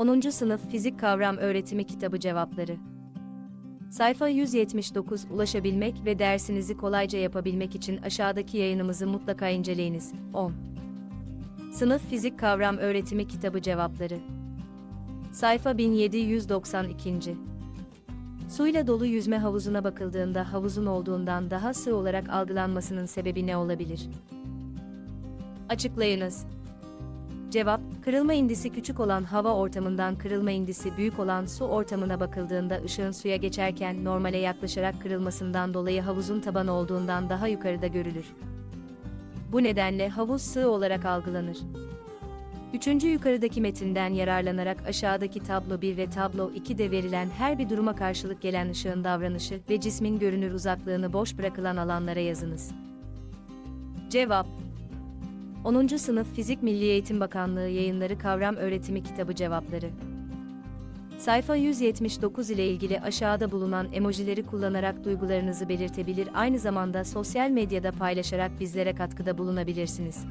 10. Sınıf Fizik Kavram Öğretimi Kitabı Cevapları Sayfa 179 Ulaşabilmek ve dersinizi kolayca yapabilmek için aşağıdaki yayınımızı mutlaka inceleyiniz. 10. Sınıf Fizik Kavram Öğretimi Kitabı Cevapları Sayfa 1792. Suyla dolu yüzme havuzuna bakıldığında havuzun olduğundan daha sığ olarak algılanmasının sebebi ne olabilir? Açıklayınız. Cevap, kırılma indisi küçük olan hava ortamından kırılma indisi büyük olan su ortamına bakıldığında ışığın suya geçerken normale yaklaşarak kırılmasından dolayı havuzun tabanı olduğundan daha yukarıda görülür. Bu nedenle havuz sığ olarak algılanır. Üçüncü yukarıdaki metinden yararlanarak aşağıdaki tablo 1 ve tablo 2'de verilen her bir duruma karşılık gelen ışığın davranışı ve cismin görünür uzaklığını boş bırakılan alanlara yazınız. Cevap 10. Sınıf Fizik Milli Eğitim Bakanlığı Yayınları Kavram Öğretimi Kitabı Cevapları Sayfa 179 ile ilgili aşağıda bulunan emojileri kullanarak duygularınızı belirtebilir aynı zamanda sosyal medyada paylaşarak bizlere katkıda bulunabilirsiniz.